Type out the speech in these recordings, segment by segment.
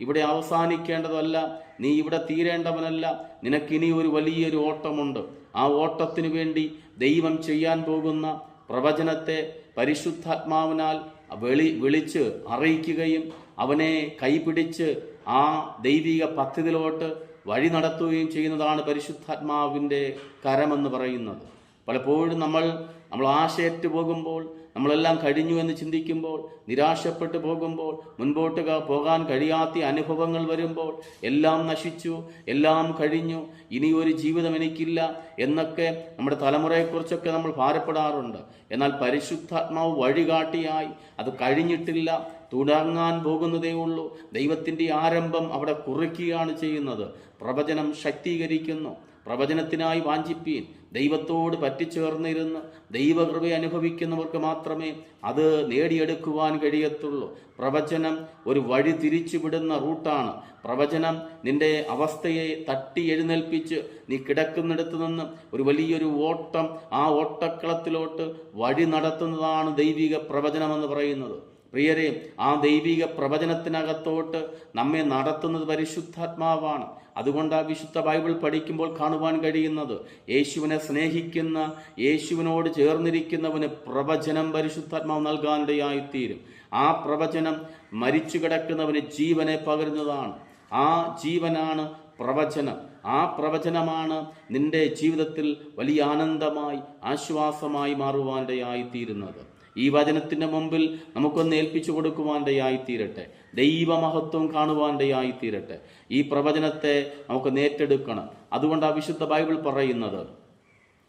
ഇവിടെ അവസാനിക്കേണ്ടതല്ല. നീ ഇവിടെ തീരേണ്ടവനല്ല. നിനക്കിനി ഒരു വലിയൊരു ഓട്ടമുണ്ട്. ആ ഓട്ടത്തിനു വേണ്ടി ദൈവം ചെയ്യാൻ പോകുന്ന പ്രവചനത്തെ പരിശുദ്ധാത്മാവിനാൽ വെളി വിളിച്ച് അറിയിക്കുകയും അവനെ കൈപിടിച്ച് ആ ദൈവിക പദ്ധതിയിലോട്ട് വഴി നടത്തുകയും ചെയ്യുന്നതാണ് പരിശുദ്ധാത്മാവിന്റെ കരമെന്ന് പറയുന്നത്. പലപ്പോഴും നമ്മൾ നമ്മൾ ആശയറ്റ് പോകുമ്പോൾ നമ്മളെല്ലാം കഴിഞ്ഞു എന്ന് ചിന്തിക്കുമ്പോൾ നിരാശപ്പെട്ടു പോകുമ്പോൾ മുൻപോട്ട് പോകാൻ കഴിയാത്ത അനുഭവങ്ങൾ വരുമ്പോൾ എല്ലാം നശിച്ചു എല്ലാം കഴിഞ്ഞു ഇനി ഒരു ജീവിതം എനിക്കില്ല എന്നൊക്കെ നമ്മുടെ തലമുറയെക്കുറിച്ചൊക്കെ നമ്മൾ ഭാരപ്പെടാറുണ്ട്. എന്നാൽ പരിശുദ്ധാത്മാവ് വഴികാട്ടിയായി അത് കഴിഞ്ഞിട്ടില്ല തുടങ്ങാൻ പോകുന്നതേ ഉള്ളൂ. ദൈവത്തിന്റെ ആരംഭം അവിടെ കുറിക്കുകയാണ് ചെയ്യുന്നത്. പ്രവചനം ശക്തീകരിക്കുന്നു. പ്രവചനത്തിനായി വാഞ്ചിപ്പീൻ. ദൈവത്തോട് പറ്റിച്ചേർന്നിരുന്ന് ദൈവകൃപ അനുഭവിക്കുന്നവർക്ക് മാത്രമേ അത് നേടിയെടുക്കുവാൻ കഴിയത്തുള്ളൂ. പ്രവചനം ഒരു വഴി തിരിച്ചുവിടുന്ന റൂട്ടാണ്. പ്രവചനം നിന്റെ അവസ്ഥയെ തട്ടി എഴുന്നേൽപ്പിച്ച് നീ കിടക്കുന്നിടത്ത് നിന്ന് ഒരു വലിയൊരു ഓട്ടം ആ ഓട്ടക്കളത്തിലോട്ട് വഴി നടത്തുന്നതാണ് ദൈവിക പ്രവചനമെന്ന് പറയുന്നത്. പ്രിയരെ ആ ദൈവിക പ്രവചനത്തിനകത്തോട്ട് നമ്മെ നടത്തുന്നത് പരിശുദ്ധാത്മാവാണ്. അതുകൊണ്ട് ആ വിശുദ്ധ ബൈബിൾ പഠിക്കുമ്പോൾ കാണുവാൻ കഴിയുന്നത് യേശുവിനെ സ്നേഹിക്കുന്ന യേശുവിനോട് ചേർന്നിരിക്കുന്നവന് പ്രവചനം പരിശുദ്ധാത്മാവ് നൽകാനിടയായിത്തീരും. ആ പ്രവചനം മരിച്ചു കിടക്കുന്നവന് ജീവനെ പകരുന്നതാണ്. ആ ജീവനാണ് പ്രവചനം. ആ പ്രവചനമാണ് നിന്റെ ജീവിതത്തിൽ വലിയ ആനന്ദമായി ആശ്വാസമായി മാറുവാനിടയായിത്തീരുന്നത്. ഈ വചനത്തിന്റെ മുമ്പിൽ നമുക്കൊന്ന് ഏൽപ്പിച്ചു കൊടുക്കുവാന്റെയായിത്തീരട്ടെ ദൈവമഹത്വം കാണുവാനിടയായിത്തീരട്ടെ ഈ പ്രവചനത്തെ നമുക്ക് നേറ്റെടുക്കണം അതുകൊണ്ട് ആ വിശുദ്ധ ബൈബിൾ പറയുന്നത്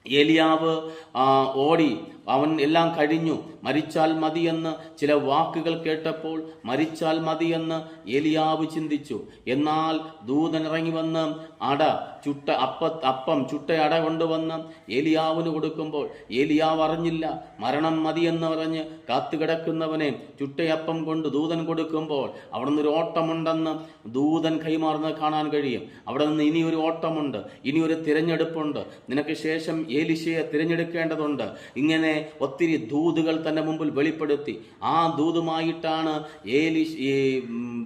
ഏലിയാവ് ഓടി അവൻ എല്ലാം കഴിഞ്ഞു. മരിച്ചാൽ മതിയെന്ന് ചില വാക്കുകൾ കേട്ടപ്പോൾ മരിച്ചാൽ മതിയെന്ന് എലിയാവ് ചിന്തിച്ചു. എന്നാൽ ദൂതൻ ഇറങ്ങി വന്ന് അട ചുട്ട അപ്പ അപ്പം ചുട്ട അട കൊണ്ടുവന്ന് ഏലിയാവിന് കൊടുക്കുമ്പോൾ ഏലിയാവ് അറിഞ്ഞില്ല. മരണം മതിയെന്ന് പറഞ്ഞ് കാത്തുകിടക്കുന്നവനെ ചുട്ടയപ്പം കൊണ്ട് ദൂതൻ കൊടുക്കുമ്പോൾ അവിടെ നിന്ന് ഒരു ഓട്ടമുണ്ടെന്ന് ദൂതൻ കൈമാറുന്നത് കാണാൻ കഴിയും. അവിടെ നിന്ന് ഇനി ഒരു ഓട്ടമുണ്ട്. ഇനി ഒരു തിരഞ്ഞെടുപ്പുണ്ട്. നിനക്ക് ശേഷം ഏലിശയെ തിരഞ്ഞെടുക്കേണ്ടതുണ്ട്. ഇങ്ങനെ ഒത്തിരി ദൂതുകൾ തന്റെ മുമ്പിൽ വെളിപ്പെടുത്തി. ആ ദൂതുമായിട്ടാണ് ഏലി ഈ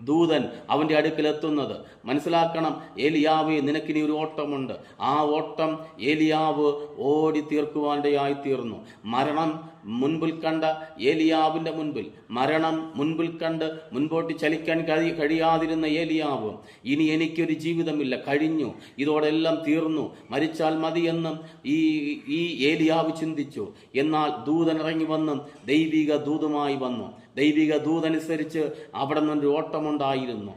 ദൂതൻ അവന്റെ അടുക്കിലെത്തുന്നത്. മനസ്സിലാക്കണം ഏലിയാവ് നിനക്കിനി ഒരു ഓട്ടമുണ്ട്. ആ ഓട്ടം ഏലിയാവ് ഓടി തീർക്കുവാന്റെയായി തീർന്നു മരണം മുൻപിൽ കണ്ട ഏലിയാവിന്റെ മുൻപിൽ മരണം മുൻപിൽ കണ്ട് മുൻപോട്ട് ചലിക്കാൻ കഴി കഴിയാതിരുന്ന ഏലിയാവ് ഇനി എനിക്കൊരു ജീവിതമില്ല കഴിഞ്ഞു. ഇതോടെല്ലാം തീർന്നു. മരിച്ചാൽ മതിയെന്നും ഈ ഈ ഏലിയാവ് ചിന്തിച്ചു. എന്നാൽ ദൂതൻ ഇറങ്ങി വന്ന് ദൈവിക ദൂതുമായി വന്നു. ദൈവിക ദൂതനുസരിച്ച് അവിടെ നിന്നൊരു ഓട്ടമുണ്ടായിരുന്നു.